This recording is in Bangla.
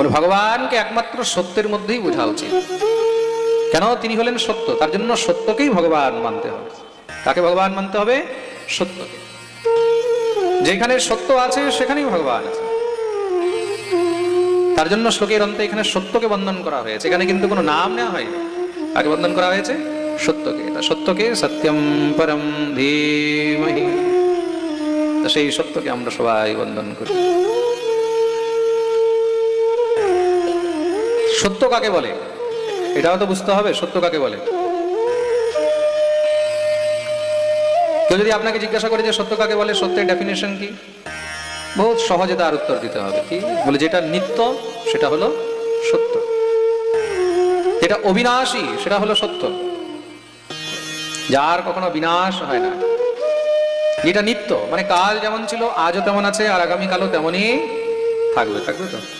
বলে ভগবানকে একমাত্র সত্যের মধ্যেই বোঝা উচিত। কেন তিনি হলেন সত্য? তার জন্য সত্যকেই ভগবান মানতে হবে। তাকে ভগবান মানতে হবে? সত্যকে। যেখানে সত্য আছে, সেখানেই ভগবান আছে। তার জন্য শ্লোকের অন্তে এখানে সত্যকে বন্ধন করা হয়েছে। এখানে কিন্তু কোনো নাম নেওয়া হয়নি। তাকে বন্ধন করা হয়েছে? সত্যকে। তা সত্যকে সত্যম পরম ধীমহি। সেই সত্যকে আমরা সবাই বন্ধন করি। সত্য কাকে বলে? এটাও তো বুঝতে হবে, সত্য কাকে বলে? কেউ যদি আপনাকে জিজ্ঞাসা করে যে সত্য কাকে বলে, সত্যের ডেফিনেশন কি? বহুত সহজে তার উত্তর দিতে হবে কি? বলে যেটা নিত্য, সেটা হলো সত্য। যেটা অবিনাশী, সেটা হলো সত্য। যার কখনো বিনাশ হয় না। যেটা নিত্য মানে কাল যেমন ছিল, আজও তেমন আছে, আর আগামীকালও তেমনই থাকবে থাকবে তো?